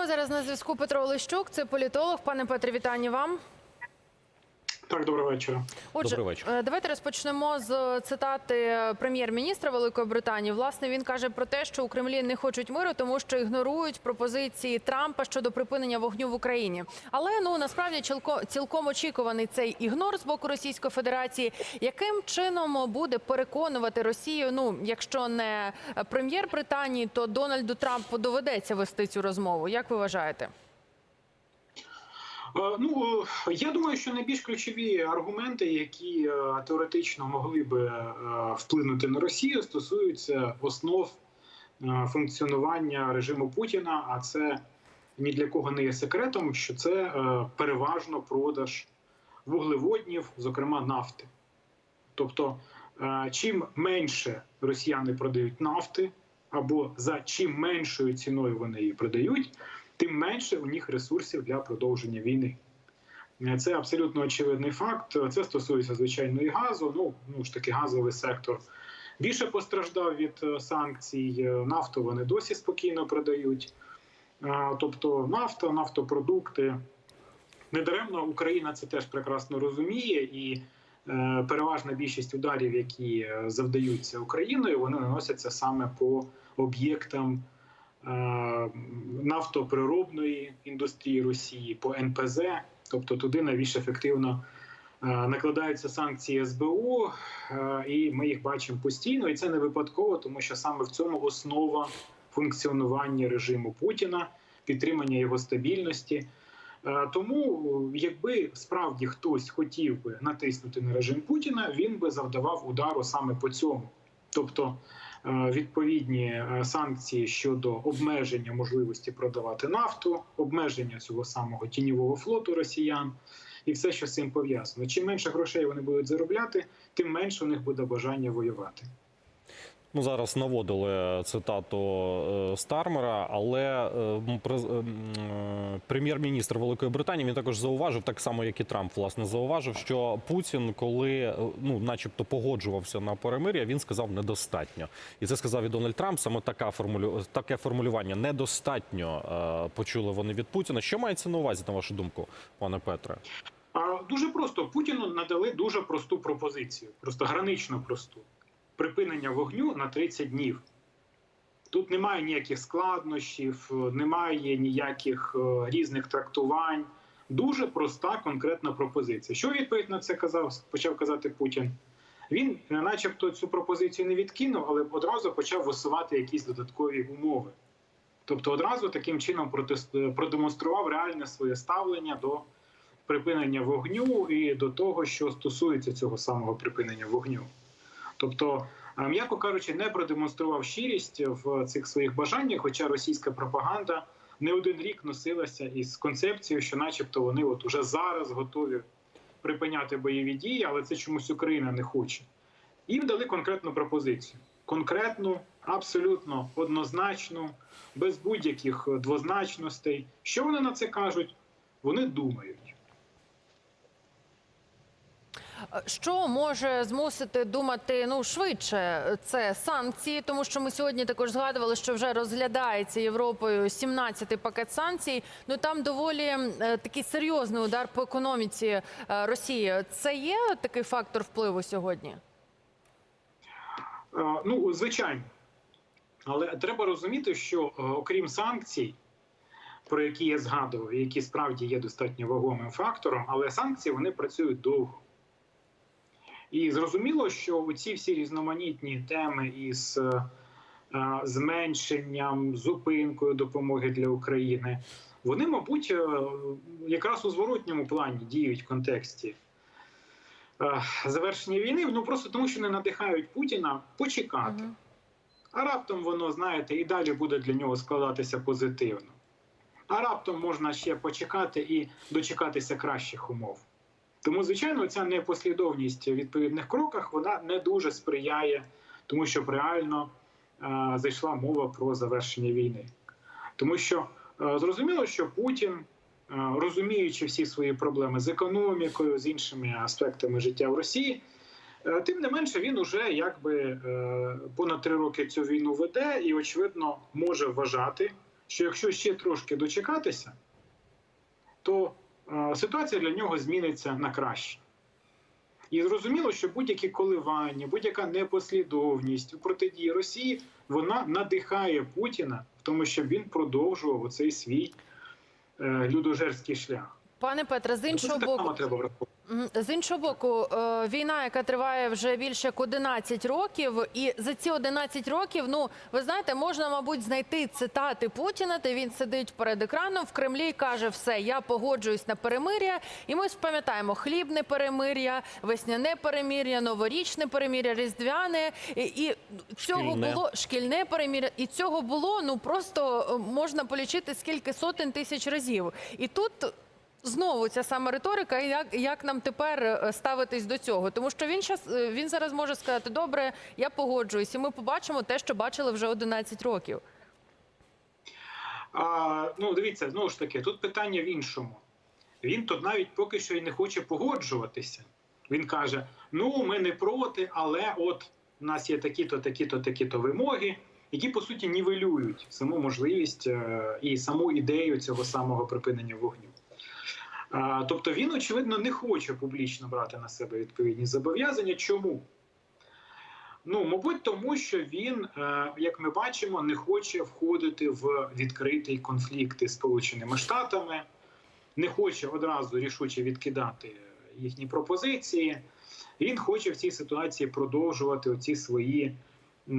нами зараз на зв'язку Петро Олещук, це політолог. Пане Петре, вітання вам. Так, доброго вечора. Отже, Добрий вечір. е, давайте розпочнемо з цитати прем'єр-міністра Великої Британії. Власне, він каже про те, що у Кремлі не хочуть миру, тому що ігнорують пропозиції Трампа щодо припинення вогню в Україні. Але ну насправді цілко- цілком очікуваний цей ігнор з боку Російської Федерації. Яким чином буде переконувати Росію? Ну, якщо не прем'єр Британії, то Дональду Трампу доведеться вести цю розмову. Як ви вважаєте? Е, Ну е, я думаю, що найбільш ключові аргументи, які е, теоретично могли би вплинути на Росію, стосуються основ функціонування режиму Путіна. А це ні для кого не є секретом, що це переважно продаж вуглеводнів, зокрема нафти. Тобто, чим менше росіяни продають нафти, або за чим меншою ціною вони її продають, тим менше у них ресурсів для продовження війни. Е, Це абсолютно очевидний факт. Це стосується звичайно і газу. Ну ну ж таки, газовий сектор більше постраждав від е, санкцій. Е, Нафту вони досі спокійно продають. Тобто, нафта, нафтопродукти. Недаремно Україна це теж прекрасно розуміє, і переважна більшість ударів, які завдаються Україною, вони наносяться саме по об'єктам нафтоприробної індустрії Росії, по НПЗ, тобто туди найбільш ефективно е, накладаються санкції СБУ, е, і ми їх бачимо постійно. І це не випадково, тому що саме в цьому основа функціонування режиму Путіна, підтримання його стабільності. Е, Тому, якби справді хтось хотів би натиснути на режим Путіна, він би завдавав удару саме по цьому, тобто е, відповідні е, санкції щодо обмеження можливості продавати нафту, обмеження цього самого тіньового флоту росіян. І все, що з цим пов'язано. Чим менше грошей вони будуть заробляти, тим менше у них буде бажання воювати. Ну, зараз наводили цитату е, Стармера, але е, м, през- е, м, е, прем'єр-міністр Великої Британії він також зауважив, так само як і Трамп, власне, зауважив, що Путін, коли е, ну, начебто, погоджувався на перемир'я, він сказав недостатньо. І це сказав і Дональд Трамп. Саме така формулю... таке формулювання недостатньо е, почули вони від Путіна. Що мається на увазі, на вашу думку, пане Петре? Дуже просто Путіну надали дуже просту пропозицію, просто гранично просту припинення вогню на 30 днів. Тут немає ніяких складнощів, немає ніяких е, різних трактувань. Дуже проста конкретна пропозиція. Що відповідь на це казав, почав казати Путін? Він, е, начебто, цю пропозицію не відкинув, але одразу почав висувати якісь додаткові умови. Тобто, одразу таким чином продемонстрував реальне своє ставлення до припинення вогню і до того, що стосується цього самого припинення вогню. Тобто, е, м'яко кажучи, не продемонстрував щирість в цих своїх бажаннях, хоча російська пропаганда не один рік носилася із концепцією, що, начебто, вони от уже зараз готові припиняти бойові дії, але це чомусь Україна не хоче. Їм дали конкретну пропозицію. Конкретну, абсолютно однозначну, без будь-яких двозначностей. Що вони на це кажуть? Вони думають. Що може змусити думати ну швидше? Це санкції, тому що ми сьогодні також згадували, що вже розглядається Європою 17-й пакет санкцій. Ну там доволі е, такий серйозний удар по економіці е, Росії. Це є такий фактор впливу сьогодні? Е, Ну, звичайно. Але треба розуміти, що окрім санкцій, про які я згадував, які справді є достатньо вагомим фактором, але санкції вони працюють довго. І зрозуміло, що ці всі різноманітні теми із е, е, зменшенням, зупинкою допомоги для України, вони, мабуть, е, якраз у зворотньому плані діють в контексті завершення війни. Ну просто тому, що не надихають Путіна почекати. Мгм. А раптом воно, знаєте, і далі буде для нього складатися позитивно. А раптом можна ще почекати і дочекатися кращих умов. Тому, звичайно, ця непослідовність в відповідних кроках вона не дуже сприяє, тому що реально е, зайшла мова про завершення війни. Тому що е, зрозуміло, що Путін, е, розуміючи всі свої проблеми з економікою, з іншими аспектами життя в Росії, Е, Тим не менше, він уже якби е, понад три роки цю війну веде і, очевидно, може вважати, що якщо ще трошки дочекатися, то ситуація для нього зміниться на краще. І зрозуміло, що будь-які коливання, будь-яка непослідовність у протидії Росії вона надихає Путіна в тому, щоб він продовжував цей свій е, людожерський шлях. Пане Петре, з іншого боку. З іншого боку, е, війна, яка триває вже більше як 11 років, і за ці 11 років, ну ви знаєте, можна, мабуть, знайти цитати Путіна, де він сидить перед екраном в Кремлі і каже: все, я погоджуюсь на перемир'я. І ми пам'ятаємо хлібне перемир'я, весняне перемир'я, новорічне перемир'я, різдвяне і, і цього Шкільне. було шкільне перемир'я. І цього було ну просто е, можна полічити скільки сотень тисяч разів. І тут. Знову ця сама риторика, і як, як нам тепер е, ставитись до цього? Тому що він щас, е, він зараз може сказати: добре, я погоджуюсь, і ми побачимо те, що бачили вже 11 років. А, ну, дивіться, знову ж таки, тут питання в іншому. Він тут навіть поки що і не хоче погоджуватися. Він каже: ну, ми не проти, але от у нас є такі-то, такі-то, такі-то вимоги, які по суті нівелюють саму можливість е, і саму ідею цього самого припинення вогню. Тобто він, очевидно, не хоче публічно брати на себе відповідні зобов'язання. Чому? Ну, мабуть, тому що він, е, як ми бачимо, не хоче входити в відкритий конфлікт із Сполученими Штатами, не хоче одразу рішуче відкидати їхні пропозиції. Він хоче в цій ситуації продовжувати оці свої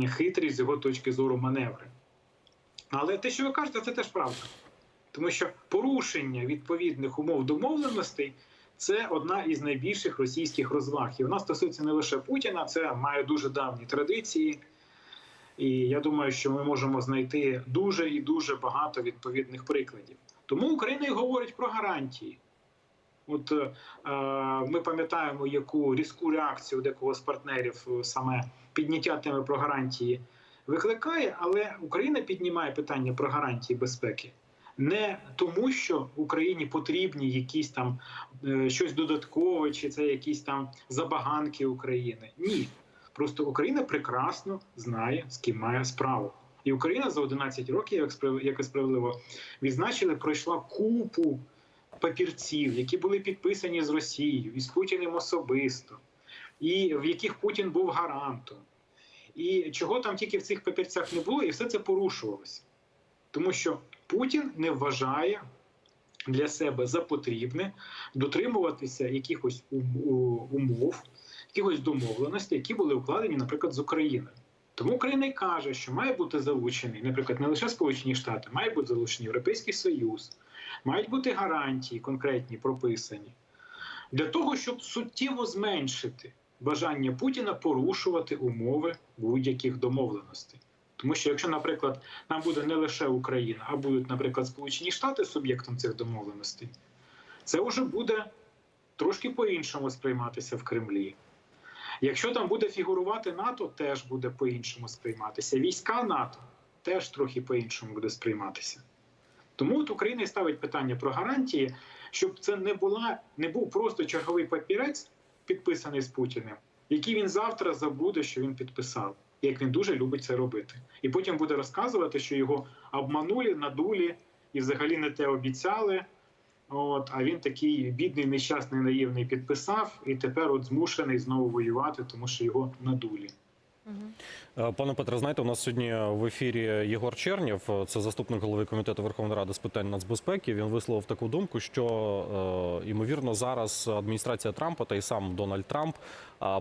хитрі з його точки зору маневри. Але те, що ви кажете, це теж правда. Тому що порушення відповідних умов домовленостей це одна із найбільших російських розваг. І вона стосується не лише Путіна, це має дуже давні традиції. І я думаю, що ми можемо знайти дуже і дуже багато відповідних прикладів. Тому Україна і говорить про гарантії. От е, ми пам'ятаємо, яку різку реакцію декого з партнерів е, саме підняття теми про гарантії викликає, але Україна піднімає питання про гарантії безпеки не тому, що Україні потрібні якісь там е, щось додаткове, чи це якісь там забаганки України. Ні, просто Україна прекрасно знає, з ким має справу. І Україна за 11 років, як і справедливо відзначили, пройшла купу папірців, які були підписані з Росією і з Путіним особисто, і в яких Путін був гарантом. І чого там тільки в цих папірцях не було, і все це порушувалося. Тому що Путін не вважає для себе за потрібне дотримуватися якихось умов, якихось домовленостей, які були укладені, наприклад, з Україною. Тому Україна й каже, що має бути залучений, наприклад, не лише Сполучені Штати, має бути залучений Європейський Союз, мають бути гарантії конкретні прописані для того, щоб суттєво зменшити бажання Путіна порушувати умови будь-яких домовленостей. Тому що якщо, наприклад, там буде не лише Україна, а будуть, наприклад, Сполучені Штати суб'єктом цих домовленостей, це вже буде трошки по-іншому сприйматися в Кремлі. Якщо там буде фігурувати НАТО, теж буде по-іншому сприйматися. Війська НАТО теж трохи по-іншому буде сприйматися. Тому от Україна і ставить питання про гарантії, щоб це не була не був просто черговий папірець, підписаний з Путіним, який він завтра забуде, що він підписав, як він дуже любить це робити. І потім буде розказувати, що його обманули, надулі і взагалі не те обіцяли. От, а він такий бідний, нещасний, наївний підписав, і тепер от змушений знову воювати, тому що його надулі. Е, Пане Петре, знаєте, у нас сьогодні в ефірі Єгор Чернєв, е, це заступник голови комітету Верховної Ради з питань нацбезпеки. Він висловив таку думку, що е, ймовірно зараз адміністрація Трампа та й сам Дональд Трамп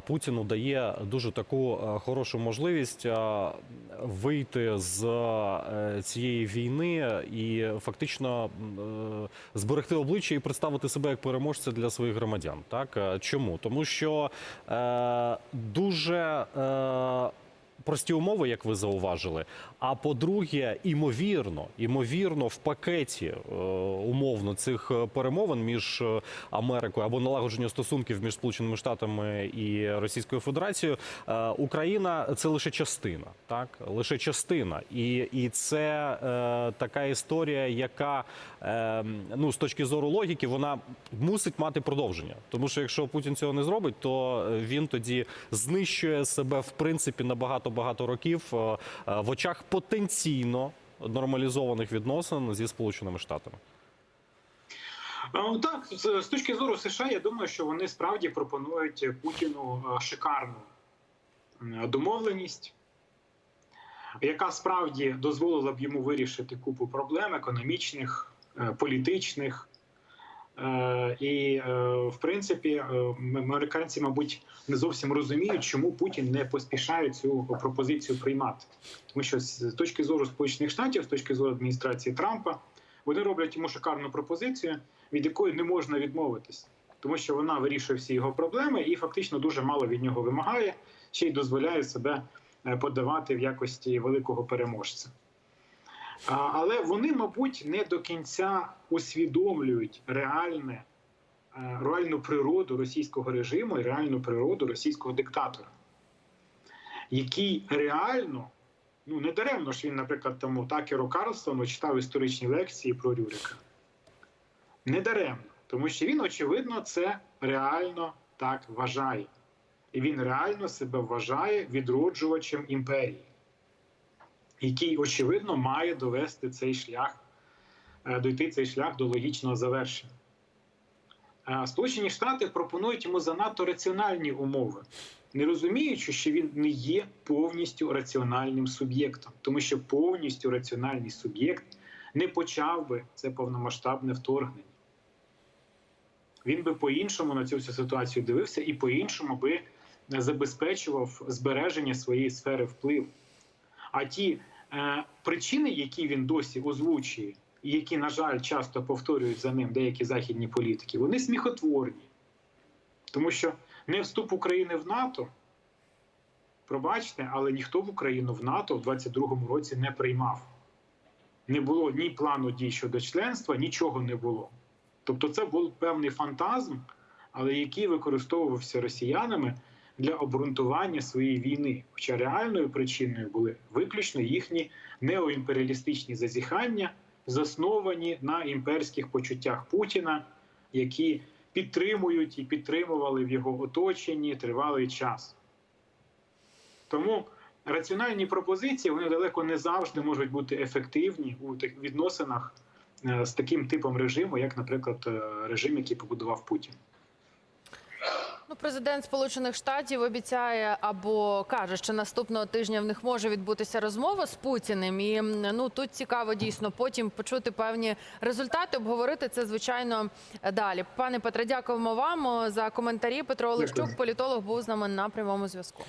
Путіну дає дуже таку хорошу можливість вийти з цієї війни і фактично зберегти обличчя і представити себе як переможця для своїх громадян. Так чому? Тому що е, дуже е, прості умови, як ви зауважили. А по-друге, імовірно, імовірно, в пакеті е, умовно цих е, перемовин між е, Америкою або налагодження стосунків між Сполученими Штатами і Російською Федерацією, Україна це лише частина, так лише частина, і, і це е, така історія, яка е, ну з точки зору логіки, вона мусить мати продовження. Тому що якщо Путін цього не зробить, то він тоді знищує себе в принципі на багато років е, е, в очах потенційно. нормалізованих відносин зі Сполученими Штатами. Е, Так, з точки зору США, я думаю, що вони справді пропонують Путіну шикарну домовленість, яка справді дозволила б йому вирішити купу проблем економічних, політичних. Е, І, е, в принципі, е, американці, мабуть, не зовсім розуміють, чому Путін не поспішає цю пропозицію приймати. Тому що з точки зору Сполучених Штатів, з точки зору адміністрації Трампа, вони роблять йому шикарну пропозицію, від якої не можна відмовитись, тому що вона вирішує всі його проблеми і фактично дуже мало від нього вимагає, ще й дозволяє себе подавати в якості великого переможця. Але вони, мабуть, не до кінця усвідомлюють реальне, е, реальну природу російського режиму і реальну природу російського диктатора, який реально, ну не даремно ж він, наприклад, тому Такеру Карлсону читав історичні лекції про Рюрика. Не даремно, тому що він, очевидно, це реально так вважає. І він реально себе вважає відроджувачем імперії, який, очевидно, має довести цей шлях, е, дойти цей шлях до логічного завершення. Е, Сполучені Штати пропонують йому занадто раціональні умови, не розуміючи, що він не є повністю раціональним суб'єктом, тому що повністю раціональний суб'єкт не почав би це повномасштабне вторгнення. Він би по-іншому на цю всю ситуацію дивився і по-іншому би забезпечував збереження своєї сфери впливу. А ті е, причини, які він досі озвучує, і які, на жаль, часто повторюють за ним деякі західні політики, вони сміхотворні. Тому що не вступ України в НАТО, пробачте, але ніхто в Україну в НАТО в 22-му році не приймав. Не було ні плану дій щодо членства, нічого не було. Тобто, це був певний фантазм, але який використовувався росіянами для обґрунтування своєї війни. Хоча реальною причиною були виключно їхні неоімперіалістичні зазіхання, засновані на імперських почуттях Путіна, які підтримують і підтримували в його оточенні тривалий час. Тому раціональні пропозиції вони далеко не завжди можуть бути ефективні у відносинах е, з таким типом режиму, як, наприклад, е, режим, який побудував Путін. Президент Сполучених Штатів обіцяє або каже, що наступного тижня в них може відбутися розмова з Путіним. І ну тут цікаво дійсно потім почути певні результати, обговорити це звичайно далі. Пане Петре, дякуємо вам за коментарі. Петро Олещук, політолог, був з нами на прямому зв'язку.